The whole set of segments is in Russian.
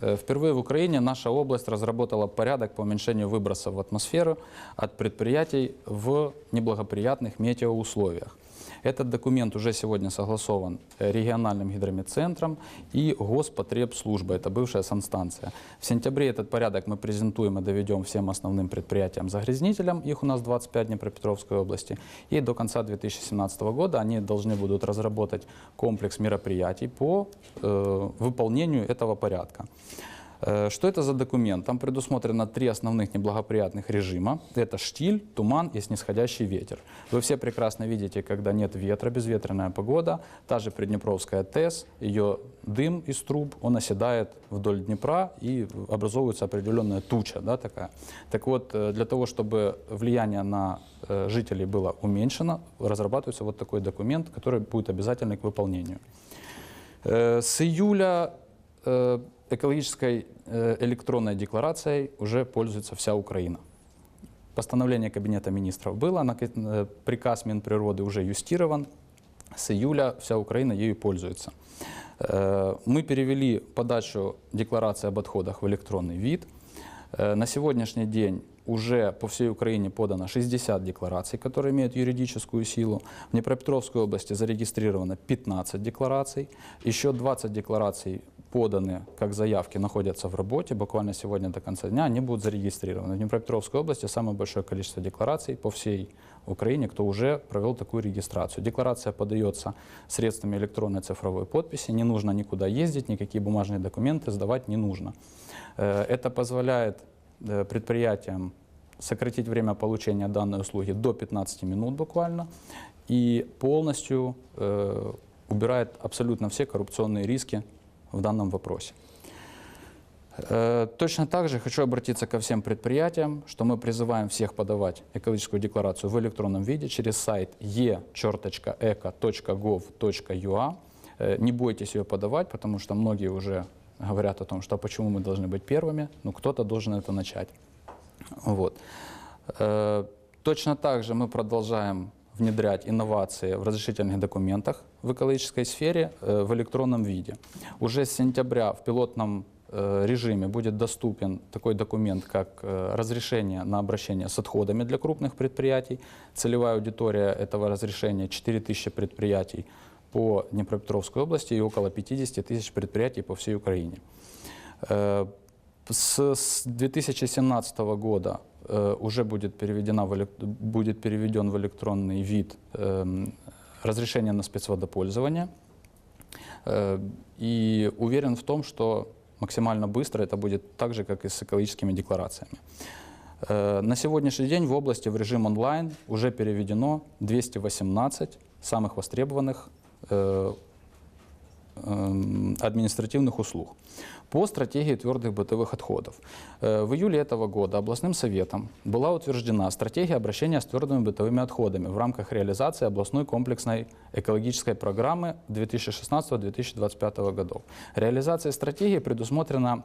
Э, Впервые в Украине наша область разработала порядок по уменьшению выбросов в атмосферу от предприятий в неблагоприятных метеоусловиях. Этот документ уже сегодня согласован э, региональным гидрометцентром и Господребслужбой, это бывшая санстанция. В сентябре этот порядок мы презентуем и доведем всем основным предприятиям-загрязнителям, их у нас 25 в Днепропетровской области, и до конца 2017 года они должны будут разработать комплекс мероприятий по э, выполнению этого порядка. Э, Что это за документ? Там предусмотрено три основных неблагоприятных режима. Это штиль, туман и снисходящий ветер. Вы все прекрасно видите, когда нет ветра, безветренная погода. Та же Приднепровская ТЭС, ее дым из труб, он оседает вдоль Днепра и образовывается определенная туча да, такая. Так вот, э, для того, чтобы влияние на э, жителей было уменьшено, разрабатывается вот такой документ, который будет обязательный к выполнению. С июля экологической э, электронной декларацией уже пользуется вся Украина. Постановление Кабинета министров было, э, приказ Минприроды уже юстирован. С июля вся Украина ею пользуется. Э, Мы перевели подачу декларации об отходах в электронный вид. На сегодняшний день уже по всей Украине подано 60 деклараций, которые имеют юридическую силу. В Днепропетровской области зарегистрировано 15 деклараций. Еще 20 деклараций поданы как заявки, находятся в работе. Буквально сегодня до конца дня они будут зарегистрированы. В Днепропетровской области самое большое количество деклараций по всей Украине, кто уже провел такую регистрацию. Декларация подается средствами электронной цифровой подписи. Не нужно никуда ездить, никакие бумажные документы сдавать не нужно. Э, Это позволяет предприятиям сократить время получения данной услуги до 15 минут буквально и полностью э, убирает абсолютно все коррупционные риски в данном вопросе. Э, Точно так же хочу обратиться ко всем предприятиям, что мы призываем всех подавать экологическую декларацию в электронном виде через сайт e.eco.gov.ua. Э, Не бойтесь ее подавать, потому что многие уже говорят о том, что почему мы должны быть первыми, ну кто-то должен это начать. Вот. Э, Точно так же мы продолжаем внедрять инновации в разрешительных документах в экологической сфере э, в электронном виде. Уже с сентября в пилотном э, режиме будет доступен такой документ, как разрешение на обращение с отходами для крупных предприятий. Целевая аудитория этого разрешения 4000 предприятий по Днепропетровской области и около 50 тысяч предприятий по всей Украине. Э, С, с 2017 года э, уже будет, переведена в, будет переведен в электронный вид эм, разрешение на спецводопользование. Э, и уверен в том, что максимально быстро это будет так же, как и с экологическими декларациями. На сегодняшний день в области в режим онлайн уже переведено 218 самых востребованных административных услуг по стратегии твердых бытовых отходов. Э, В июле этого года областным советом была утверждена стратегия обращения с твердыми бытовыми отходами в рамках реализации областной комплексной экологической программы 2016-2025 годов. Реализация стратегии предусмотрена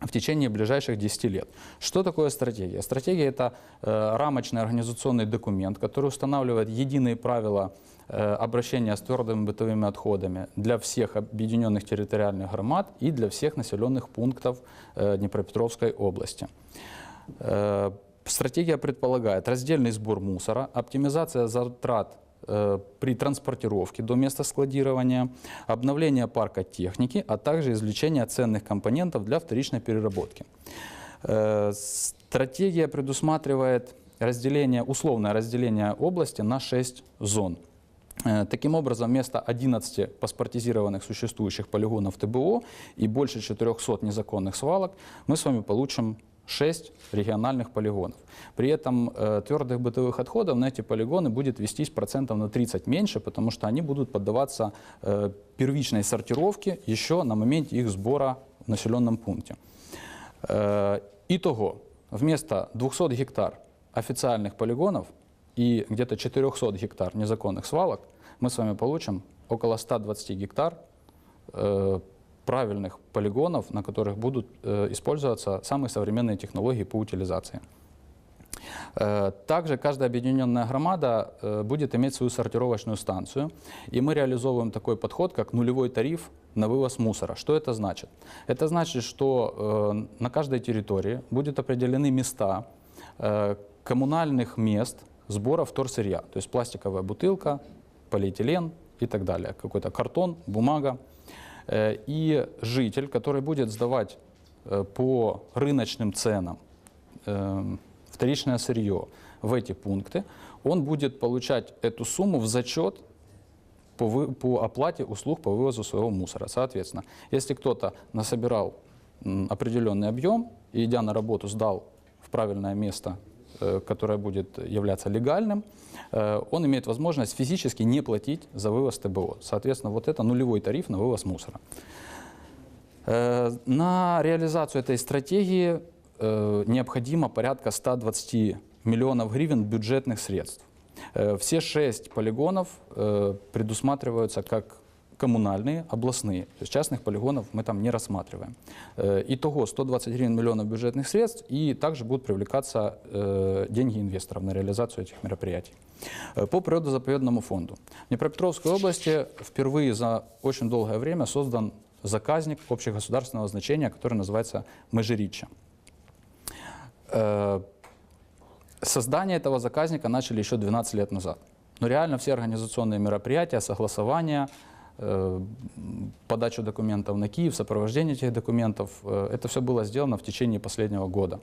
в течение ближайших 10 лет. Что такое стратегия? Стратегия – это э, рамочный организационный документ, который устанавливает единые правила э, обращения с твердыми бытовыми отходами для всех объединенных территориальных громад и для всех населенных пунктов э, Днепропетровской области. Э, Стратегия предполагает раздельный сбор мусора, оптимизация затрат э, при транспортировке до места складирования, обновление парка техники, а также извлечение ценных компонентов для вторичной переработки. Э, Стратегия предусматривает разделение, условное разделение области на 6 зон. Э, Таким образом, вместо 11 паспортизированных существующих полигонов ТБО и больше 400 незаконных свалок мы с вами получим 6 региональных полигонов. При этом э, твердых бытовых отходов на эти полигоны будет вестись процентов на 30 меньше, потому что они будут поддаваться э, первичной сортировке еще на моменте их сбора в населенном пункте. Э, Итого, вместо 200 гектар официальных полигонов и где-то 400 гектар незаконных свалок мы с вами получим около 120 гектар э, правильных полигонов, на которых будут э, использоваться самые современные технологии по утилизации. Э, Также каждая объединенная громада э, будет иметь свою сортировочную станцию, и мы реализовываем такой подход, как нулевой тариф на вывоз мусора. Что это значит? Это значит, что э, на каждой территории будут определены места коммунальных мест сбора вторсырья, то есть пластиковая бутылка, полиэтилен и так далее, какой-то картон, бумага. Э, И житель, который будет сдавать э, по рыночным ценам э, вторичное сырье в эти пункты, он будет получать эту сумму в зачет по, вы- по оплате услуг по вывозу своего мусора. Соответственно, если кто-то насобирал определенный объем и, идя на работу, сдал в правильное место, которое будет являться легальным, э, он имеет возможность физически не платить за вывоз ТБО. Соответственно, вот это нулевой тариф на вывоз мусора. Э, На реализацию этой стратегии э, необходимо порядка 120 миллионов гривен бюджетных средств. Э, Все шесть полигонов э, предусматриваются как коммунальные, областные. То есть частных полигонов мы там не рассматриваем. Итого 120 гривен миллионов бюджетных средств, и также будут привлекаться деньги инвесторов на реализацию этих мероприятий. По природозаповедному фонду. В Днепропетровской области впервые за очень долгое время создан заказник общегосударственного значения, который называется «Межирича». Э, Создание этого заказника начали еще 12 лет назад. Но реально все организационные мероприятия, согласования, подачу документов на Киев, сопровождение этих документов, э, это все было сделано в течение последнего года.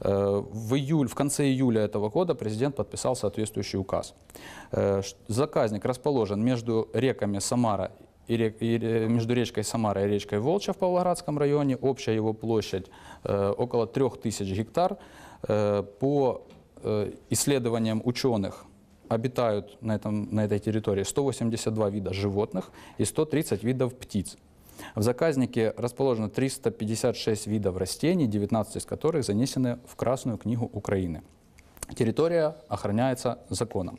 Э, В, июль, в конце июля этого года президент подписал соответствующий указ. Э, Заказник расположен между реками Самара и, рек- и, э, между речкой Самара и речкой Волча в Павлоградском районе. Общая его площадь э, около 3000 гектар. Э, По э, исследованиям ученых обитают на, этом, на этой территории 182 вида животных и 130 видов птиц. В заказнике расположено 356 видов растений, 19 из которых занесены в Красную книгу Украины. Территория охраняется законом.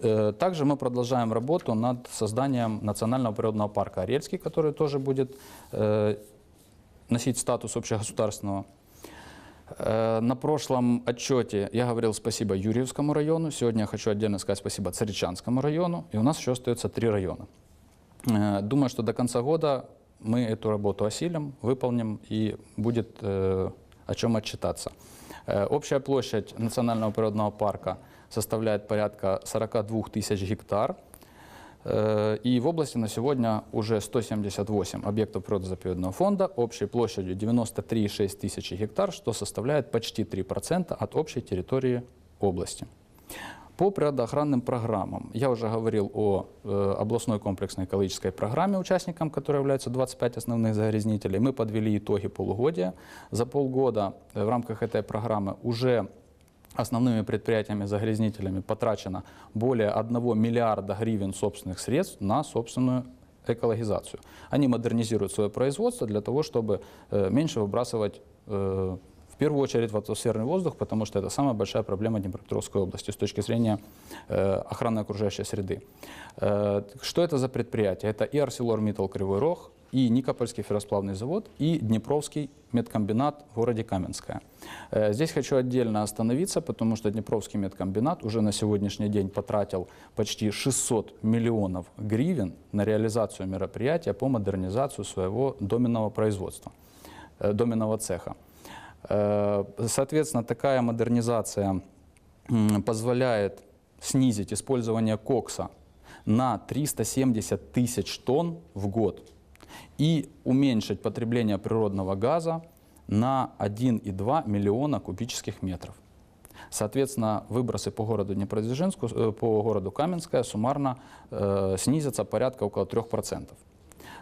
Э, Также мы продолжаем работу над созданием национального природного парка Орельский, который тоже будет э, носить статус общегосударственного. Э, На прошлом отчете я говорил спасибо Юрьевскому району. Сегодня я хочу отдельно сказать спасибо Царичанскому району. И у нас еще остается три района. Э, Думаю, что до конца года мы эту работу осилим, выполним и будет э, о чем отчитаться. Общая площадь национального природного парка составляет порядка 42 тысяч гектар. Э, И в области на сегодня уже 178 объектов природозаповедного фонда общей площадью 93,6 тысячи гектар, что составляет почти 3% от общей территории области. По природоохранным программам. Я уже говорил о э, областной комплексной экологической программе, участникам которой являются 25 основных загрязнителей. Мы подвели итоги полугодия. За полгода э, в рамках этой программы уже основными предприятиями-загрязнителями потрачено более 1 миллиарда гривен собственных средств на собственную экологизацию. Они модернизируют свое производство для того, чтобы э, меньше выбрасывать э, в первую очередь в атмосферный воздух, потому что это самая большая проблема Днепропетровской области с точки зрения э, охраны окружающей среды. Что это за предприятия? Это и ArcelorMittal Кривой Рог, и Никопольский ферросплавный завод, и Днепровский медкомбинат в городе Каменское. Э, Здесь хочу отдельно остановиться, потому что Днепровский медкомбинат уже на сегодняшний день потратил почти 600 миллионов гривен на реализацию мероприятия по модернизации своего доменного производства, э, доменного цеха. Э, Соответственно, такая модернизация позволяет снизить использование кокса на 370 тысяч тонн в год и уменьшить потребление природного газа на 1,2 миллиона кубических метров. Соответственно, выбросы по городу Днепродзержинску, э, по городу Каменское суммарно э, снизятся порядка около 3%.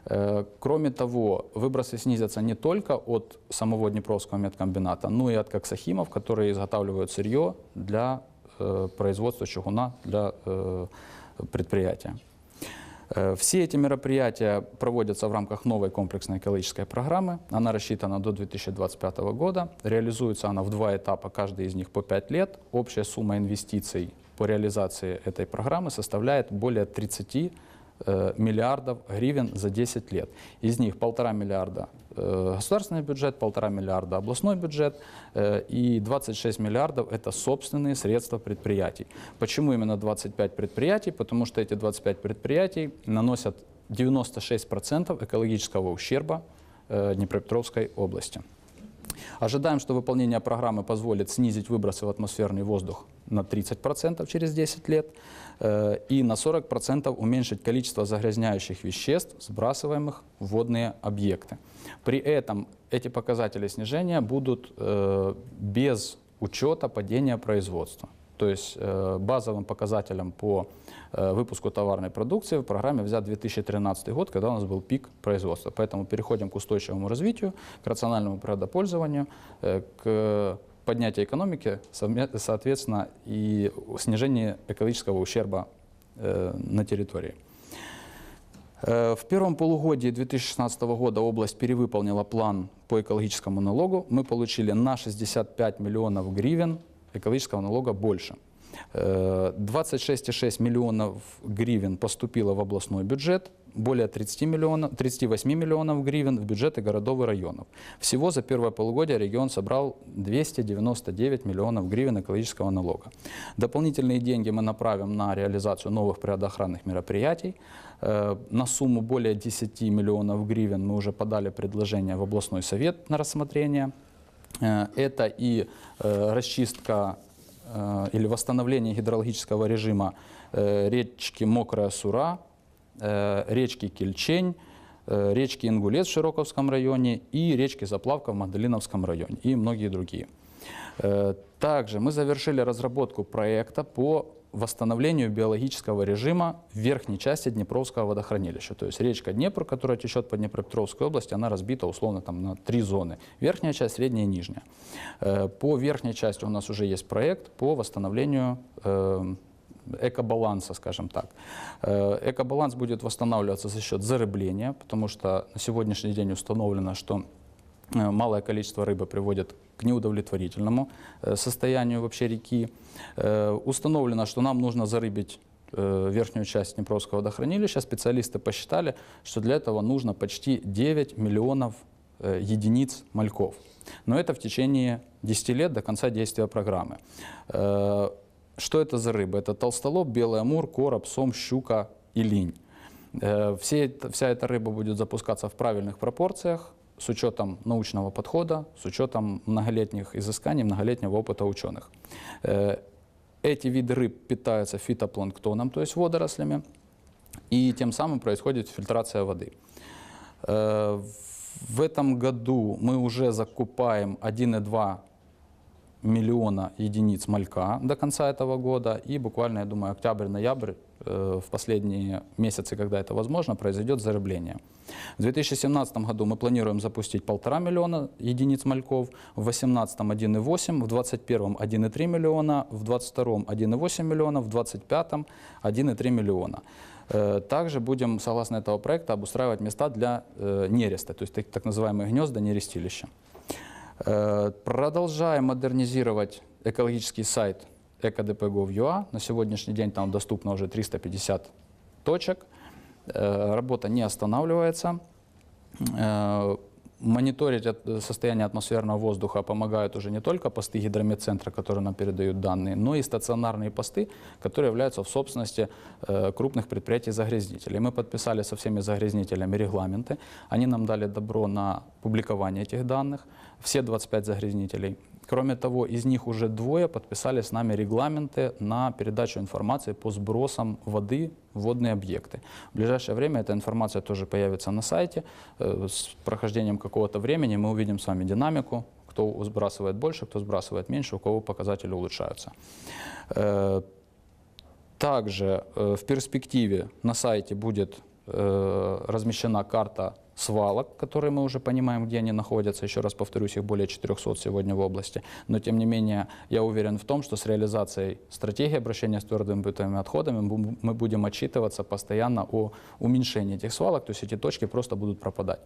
Э, Кроме того, выбросы снизятся не только от самого Днепровского медкомбината, но и от коксохимов, которые изготавливают сырье для э, производства чугуна для э, предприятия. Э, Все эти мероприятия проводятся в рамках новой комплексной экологической программы. Она рассчитана до 2025 года. Реализуется она в два этапа, каждый из них по 5 лет. Общая сумма инвестиций по реализации этой программы составляет более 30 э, миллиардов гривен за 10 лет. Из них полтора миллиарда э, государственный бюджет, полтора миллиарда областной бюджет э, и 26 миллиардов – это собственные средства предприятий. Почему именно 25 предприятий? Потому что эти 25 предприятий наносят 96% экологического ущерба э, Днепропетровской области. Ожидаем, что выполнение программы позволит снизить выбросы в атмосферный воздух на 30% через 10 лет э, и на 40% уменьшить количество загрязняющих веществ, сбрасываемых в водные объекты. При этом эти показатели снижения будут э, без учета падения производства. То есть э, базовым показателем по э, выпуску товарной продукции в программе взят 2013 год, когда у нас был пик производства. Поэтому переходим к устойчивому развитию, к рациональному природопользованию, э, к поднятию экономики, соответственно, и снижению экологического ущерба на территории. В первом полугодии 2016 года область перевыполнила план по экологическому налогу. Мы получили на 65 миллионов гривен экологического налога больше. Э, 26,6 миллионов гривен поступило в областной бюджет, более 30 миллионов, 38 миллионов гривен в бюджеты городов и районов. Всего за первое полугодие регион собрал 299 миллионов гривен экологического налога. Дополнительные деньги мы направим на реализацию новых природоохранных мероприятий. Э, На сумму более 10 миллионов гривен мы уже подали предложение в областной совет на рассмотрение. Э, Это и э, расчистка э, или восстановление гидрологического режима речки Мокрая Сура, речки Кельчень, речки Ингулец в Широковском районе и речки Заплавка в Магдалиновском районе и многие другие. Также мы завершили разработку проекта по восстановлению биологического режима в верхней части Днепровского водохранилища. То есть речка Днепр, которая течет по Днепропетровской области, она разбита условно там, на три зоны. Верхняя часть, средняя и нижняя. Э, По верхней части у нас уже есть проект по восстановлению э, экобаланса, скажем так. Э, Экобаланс будет восстанавливаться за счет зарыбления, потому что на сегодняшний день установлено, что малое количество рыбы приводит к неудовлетворительному э, состоянию вообще реки. Э, Установлено, что нам нужно зарыбить э, верхнюю часть Днепровского водохранилища. Специалисты посчитали, что для этого нужно почти 9 миллионов э, единиц мальков. Но это в течение 10 лет до конца действия программы. Э, Что это за рыба? Это толстолоб, белый амур, короб, сом, щука и линь. Э, вся эта рыба будет запускаться в правильных пропорциях, с учетом научного подхода, с учетом многолетних изысканий, многолетнего опыта ученых. Э, Эти виды рыб питаются фитопланктоном, то есть водорослями, и тем самым происходит фильтрация воды. Э, В этом году мы уже закупаем 1,2 миллиона единиц малька до конца этого года. И буквально, я думаю, октябрь-ноябрь, в последние месяцы, когда это возможно, произойдет зарыбление. В 2017 году мы планируем запустить полтора миллиона единиц мальков, в 2018 1,8, в 2021 1,3 миллиона, в 2022 1,8 миллиона, в 2025 1,3 миллиона. Э, Также будем, согласно этого проекта, обустраивать места для э, нереста, то есть так, так называемые гнезда, нерестилища. Э, Продолжаем модернизировать экологический сайт экодп.gov.ua. На сегодняшний день там доступно уже 350 точек. Э, Работа не останавливается. Э, Мониторить состояние атмосферного воздуха помогают уже не только посты гидрометцентра, которые нам передают данные, но и стационарные посты, которые являются в собственности э, крупных предприятий-загрязнителей. Мы подписали со всеми загрязнителями регламенты. Они нам дали добро на публикование этих данных, все 25 загрязнителей. Кроме того, из них уже двое подписали с нами регламенты на передачу информации по сбросам воды в водные объекты. В ближайшее время эта информация тоже появится на сайте. Э, С прохождением какого-то времени мы увидим с вами динамику, кто сбрасывает больше, кто сбрасывает меньше, у кого показатели улучшаются. Э, Также э, в перспективе на сайте будет размещена карта свалок, которые мы уже понимаем, где они находятся. Еще раз повторюсь, их более 400 сегодня в области. Но тем не менее, я уверен в том, что с реализацией стратегии обращения с твердыми бытовыми отходами мы бу- мы будем отчитываться постоянно о уменьшении этих свалок, то есть эти точки просто будут пропадать.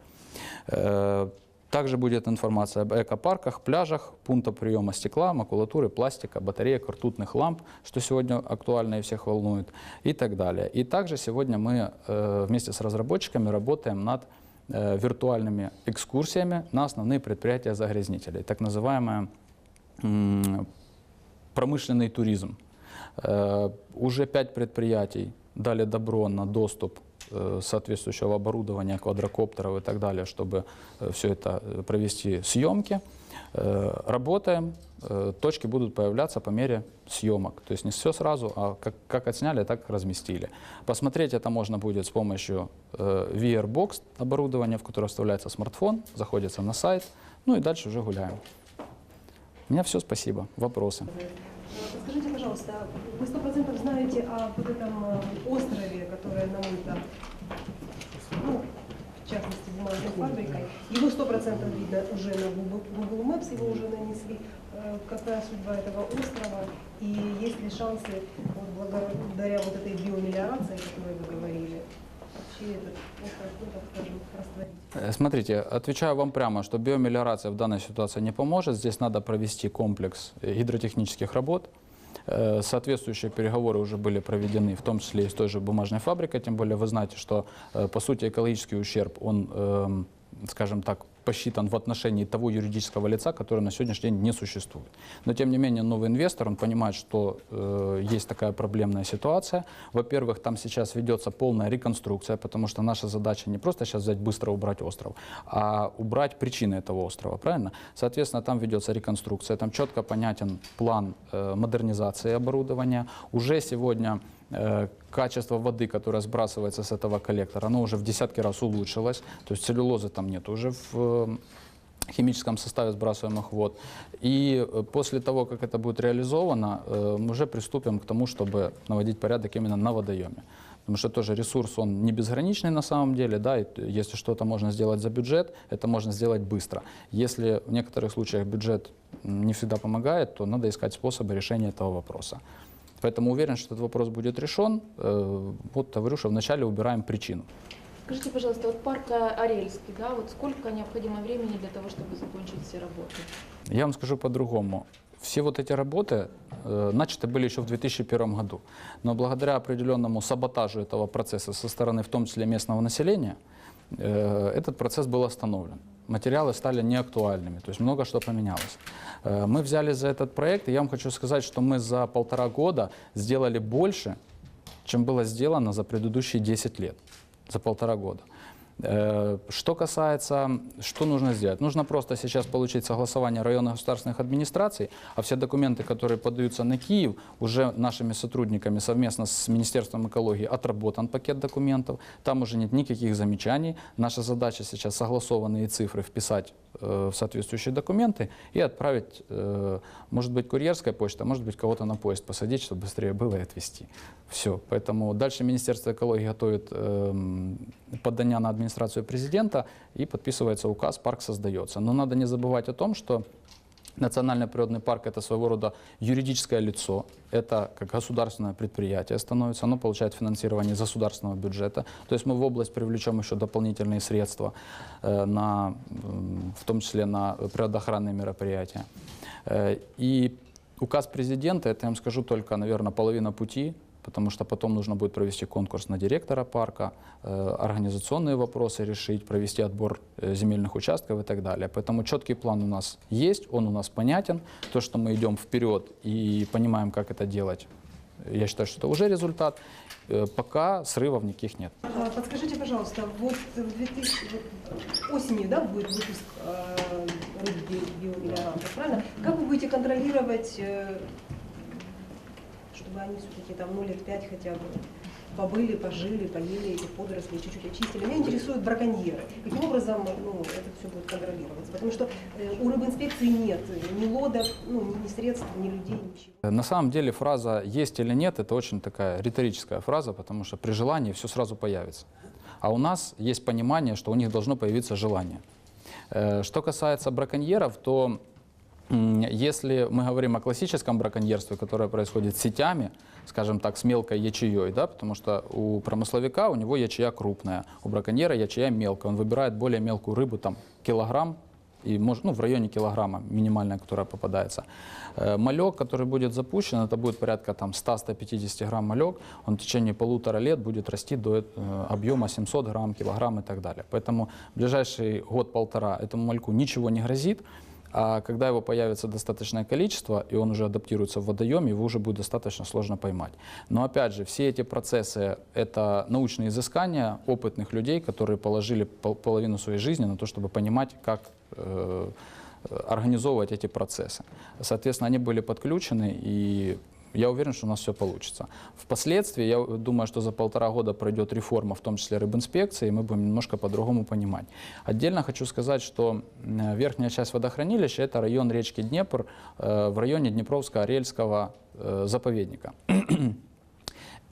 Также будет информация об экопарках, пляжах, пунктах приема стекла, макулатуры, пластика, батареек, ртутных ламп, что сегодня актуально и всех волнует, и так далее. И также сегодня мы э, вместе с разработчиками работаем над э, виртуальными экскурсиями на основные предприятия загрязнителей, так называемая м, промышленный туризм. Э, Уже пять предприятий дали добро на доступ соответствующего оборудования, квадрокоптеров и так далее, чтобы все это э, провести съемки. Э, Работаем, Э, точки будут появляться по мере съемок. То есть не все сразу, а как, как отсняли, так разместили. Посмотреть это можно будет с помощью э, VR-бокс оборудования, в которое вставляется смартфон, заходится на сайт, ну и дальше уже гуляем. У меня все, спасибо. Вопросы? Подскажите, пожалуйста, вы сто процентов знаете о вот этом э, острове, которое намыто, ну, в частности, бумажной фабрикой. Его сто процентов видно уже на Google, Maps, его уже нанесли. Э, Какая судьба этого острова? И есть ли шансы, вот, благодаря вот этой биомелиорации, о которой вы говорили, ну? Э, Смотрите, отвечаю вам прямо, что биомелиорация в данной ситуации не поможет. Здесь надо провести комплекс гидротехнических работ. Э, Соответствующие переговоры уже были проведены, в том числе и с той же бумажной фабрикой. Тем более вы знаете, что, э, по сути, экологический ущерб, он, эм, скажем так, посчитан в отношении того юридического лица, которое на сегодняшний день не существует. Но, тем не менее, новый инвестор, он понимает, что э, есть такая проблемная ситуация. Во-первых, там сейчас ведется полная реконструкция, потому что наша задача не просто сейчас взять быстро убрать остров, а убрать причины этого острова, правильно? Соответственно, там ведется реконструкция, там четко понятен план э, модернизации оборудования. Уже сегодня качество воды, которая сбрасывается с этого коллектора, оно уже в десятки раз улучшилось. То есть целлюлозы там нет уже в э, химическом составе сбрасываемых вод. И э, после того, как это будет реализовано, э, мы уже приступим к тому, чтобы наводить порядок именно на водоеме. Потому что тоже ресурс, он не безграничный на самом деле, да, и если что-то можно сделать за бюджет, это можно сделать быстро. Если в некоторых случаях бюджет не всегда помогает, то надо искать способы решения этого вопроса. Поэтому уверен, что этот вопрос будет решен. Э, Вот говорю, что вначале убираем причину. Скажите, пожалуйста, вот парк э, Арельский, да, вот сколько необходимо времени для того, чтобы закончить все работы? Я вам скажу по-другому. Все вот эти работы э, начаты были еще в 2001 году, но благодаря определенному саботажу этого процесса со стороны, в том числе местного населения, э, этот процесс был остановлен. Материалы стали неактуальными, то есть много что поменялось. Э, мы взяли за этот проект, и я вам хочу сказать, что мы за полтора года сделали больше, чем было сделано за предыдущие 10 лет, за полтора года. Э, Что касается, что нужно сделать? Нужно просто сейчас получить согласование районных государственных администраций, а все документы, которые подаются на Киев, уже нашими сотрудниками совместно с Министерством экологии отработан пакет документов, там уже нет никаких замечаний. Наша задача сейчас согласованные цифры вписать э, в соответствующие документы и отправить, э, может быть, курьерская почта, может быть, кого-то на поезд посадить, чтобы быстрее было и отвезти. Все. Поэтому дальше Министерство экологии готовит эм, подання на администрацию президента и подписывается указ, парк создается. Но надо не забывать о том, что Национальный природный парк – это своего рода юридическое лицо, это как государственное предприятие становится, оно получает финансирование из государственного бюджета. То есть мы в область привлечем еще дополнительные средства, э, на, в том числе на природоохранные мероприятия. Э, И указ президента, это я вам скажу только, наверное, половина пути, потому что потом нужно будет провести конкурс на директора парка, э, организационные вопросы решить, провести отбор э, земельных участков и так далее. Поэтому четкий план у нас есть, он у нас понятен. То, что мы идем вперед и понимаем, как это делать, я считаю, что это уже результат. Э, Пока срывов никаких нет. А, Подскажите, пожалуйста, вот в 2000, вот осенью, да, будет выпуск э, правильно? Как вы будете контролировать, чтобы они все-таки там, ну, лет пять хотя бы побыли, пожили, поели эти водоросли, чуть-чуть очистили? Меня интересуют браконьеры. Каким образом ну, это все будет контролироваться? Потому что э, у рыбинспекции нет ни лодок, ну, ни, средств, ни людей, ничего. На самом деле фраза «есть или нет» — это очень такая риторическая фраза, потому что при желании все сразу появится. А у нас есть понимание, что у них должно появиться желание. Э, Что касается браконьеров, то если мы говорим о классическом браконьерстве, которое происходит сетями, скажем так, с мелкой ячеей, да, потому что у промысловика у него ячея крупная, у браконьера ячея мелкая, он выбирает более мелкую рыбу, там килограмм, и может, ну, в районе килограмма минимальная, которая попадается. Э, Малек, который будет запущен, это будет порядка там 100-150 грамм малек, он в течение полутора лет будет расти до э, объема 700 грамм, килограмм и так далее. Поэтому ближайший год-полтора этому мальку ничего не грозит, а когда его появится достаточное количество, и он уже адаптируется в водоеме, его уже будет достаточно сложно поймать. Но опять же, все эти процессы — это научные изыскания опытных людей, которые положили пол- половину своей жизни на то, чтобы понимать, как э, организовывать эти процессы. Соответственно, они были подключены, и я уверен, что у нас все получится. Впоследствии, я думаю, что за полтора года пройдет реформа, в том числе рыбинспекции, и мы будем немножко по-другому понимать. Отдельно хочу сказать, что верхняя часть водохранилища – это район речки Днепр э, в районе Днепровско-Арельского э, заповедника.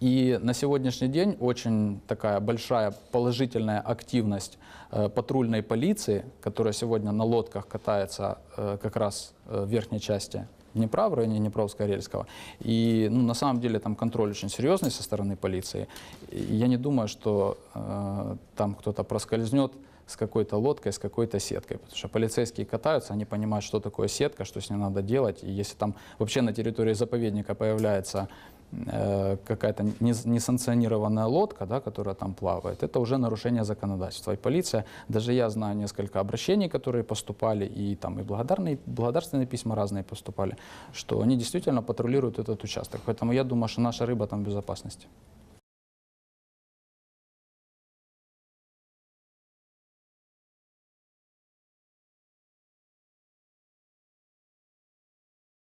И на сегодняшний день очень такая большая положительная активность э, патрульной полиции, которая сегодня на лодках катается э, как раз э, в верхней части Днепра, в районе Днепровско-Арельского. И ну, на самом деле там контроль очень серьезный со стороны полиции. И я не думаю, что э, там кто-то проскользнет с какой-то лодкой, с какой-то сеткой. Потому что полицейские катаются, они понимают, что такое сетка, что с ней надо делать. И если там вообще на территории заповедника появляется какая-то нес- несанкционированная лодка, да, которая там плавает, это уже нарушение законодательства. И полиция, даже я знаю несколько обращений, которые поступали, и там и благодарные, благодарственные письма разные поступали, что они действительно патрулируют этот участок. Поэтому я думаю, что наша рыба там в безопасности.